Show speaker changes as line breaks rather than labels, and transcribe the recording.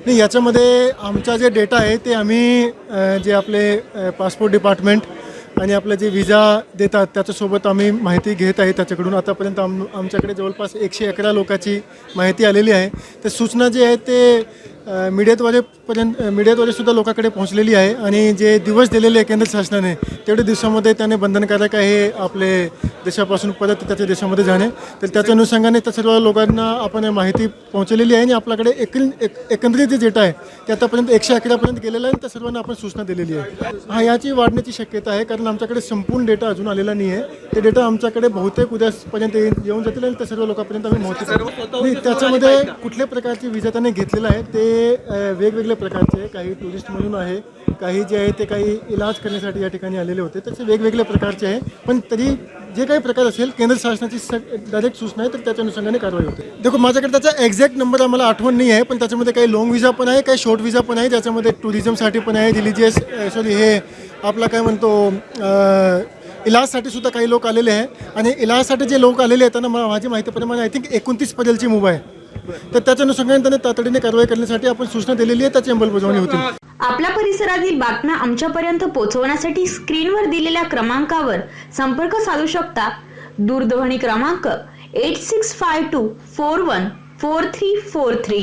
नाही याच्यामध्ये आमचा जे डेटा आहे ते आम्ही जे आपले पासपोर्ट डिपार्टमेंट आणि आपलं जे व्हिजा देतात त्याच्यासोबत आम्ही माहिती घेत आहे त्याच्याकडून. आतापर्यंत आम आमच्याकडे जवळपास एकशे अकरा लोकांची माहिती आलेली आहे. तर सूचना जे आहे ते मीडियाद्वारेपर्यंत मीडियाद्वारेसुद्धा लोकांकडे पोहोचलेली आहे आणि जे दिवस दिलेले आहे केंद्र शासनाने तेवढ्या दिवसामध्ये त्याने बंधनकारक आहे आपले देशापासून परत त्याच्या देशामध्ये जाणे. तर त्याच्या अनुषंगाने त्या सर्व लोकांना आपण माहिती पोहोचलेली आहे आणि आपल्याकडे एकूण एक एकंदरीत जे डेटा आहे ते आतापर्यंत एकशे अकरापर्यंत गेलेला आहे आणि त्या सर्वांना आपण सूचना दिलेली आहे. हा याची वाढण्याची शक्यता आहे कारण आमच्याकडे संपूर्ण डेटा अजून आलेला नाही आहे. ते डेटा आमच्याकडे बहुतेक उद्यापर्यंत येऊन जातील आणि त्या सर्व लोकांपर्यंत आम्ही माहिती नाही त्याच्यामध्ये कुठल्या प्रकारचे विजा त्याने घेतलेला आहे ते वेगवेगळ्या प्रकारचे काही टुरिस्ट म्हणून आहे काही जे आहे ते काही इलाज करण्यासाठी या ठिकाणी आलेले होते त्याचे वेगवेगळ्या प्रकारचे आहे. पण तरी जे काही प्रकार असेल केंद्र शासनाची डायरेक्ट सूचना आहे तर त्याच्या अनुषंगाने कारवाई होते. देखो माझ्याकडे त्याचा एक्झॅक्ट नंबर आम्हाला आठवण नाही आहे पण त्याच्यामध्ये काही लॉंग विजा पण आहे काही शॉर्ट विजा पण आहे ज्याच्यामध्ये टुरिझमसाठी पण आहे रिलिजियस सॉरी हे आपला काय म्हणतो इलाजसाठी सुद्धा काही लोक आलेले आहे. आणि इलाजसाठी जे लोक आलेले आहेत त्यांना मा- माझी माहितीप्रमाणे आय थिंक एकोणतीस पडेलची मूव आहे. तर त्याच्या अनुषंगाने त्यांनी तातडीने कारवाई करण्यासाठी आपण सूचना दिलेली आहे त्याची अंमलबजावणी होती
आपल्या परिसरातील बातम्या आमच्यापर्यंत पोहोचवण्यासाठी स्क्रीनवर दिलेल्या क्रमांकावर संपर्क साधू शकता. दूरध्वनी क्रमांक eight six five two four one four three four three